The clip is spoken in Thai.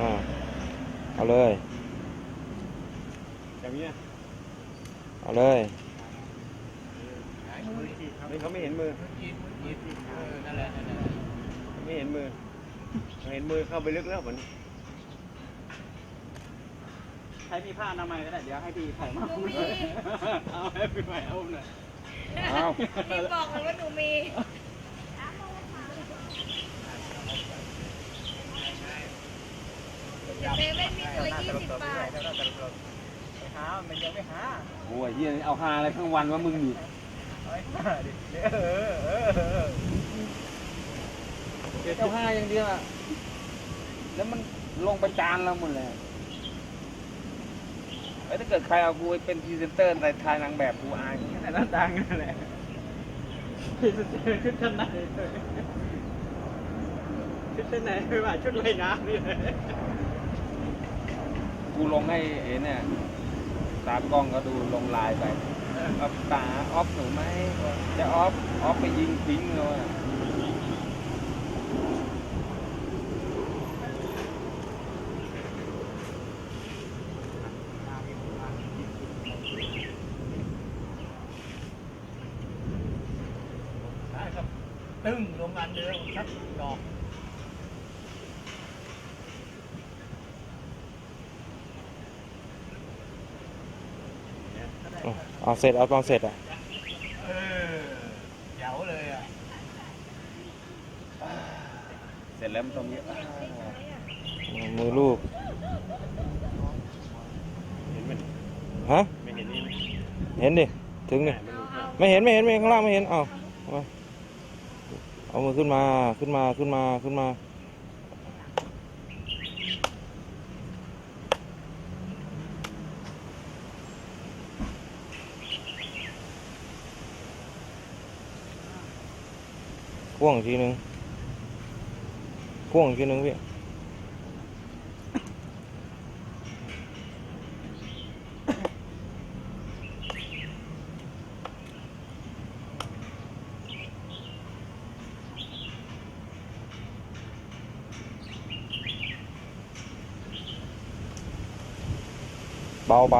อ่าเอาเลยอย่างเงี้ยเอาเลยไม่เขาไม่เห็นมือนั่นแหละนั่นแหละไม่เห็นมือเขาเห็นมือเข้าไปลึกแล้วเหมือนให้พี่ผ้าอนามัยก็ได้เดี๋ยวให้พี่ไผ่มาอุ้มเลยเอาให้พี่ไผ่เอาอุ้มหน่อยเอาพี่บอกเลยว่าหนูมี เซเว่นมีตัวละยี่สิบบาทไปหา มันยังไม่หาโอ้ยเฮียเอาหาอะไรทั้งวันว่ามึงอยู่เอาให้หาดิเออเออเออเอาหาอย่างเดียวอะแล้วมันลงไปจานเราหมดเลยเอ้ถ้าเกิดใครเอากูไปเป็นพรีเซนเตอร์ในทายนางแบบกูอายแต่ละดังนั่นแหละพี่จะเจอชุดชั้นในชุดชั้นในไม่ว่าชุดว่ายน้ำนี่เลย กูลงให้เอ็เนี่ยตามกล้องก็ดูลงลน์ไปออฟตาออฟหนูไหมจะออฟออฟไปยิงทิ้งเลยใช่ครับตึ้งโรงงานเดิมชักดอก เอาเอาเสร็จเอาตอนเสร็จอะเออเจ๋วเลยอะเสร็จแล้วมันตรงนี้มือลูกเห็นมันฮะไม่เห็นนี่ไหมเห็นดิถึงดิไม่เห็นไม่เห็นไม่เห็นข้างล่างไม่เห็นเอาเอาเอามือขึ้นมาขึ้นมาขึ้นมาขึ้นมา พ่วงอีกทีหนึงพ่วงอีกทีหนึงพี่เบาไป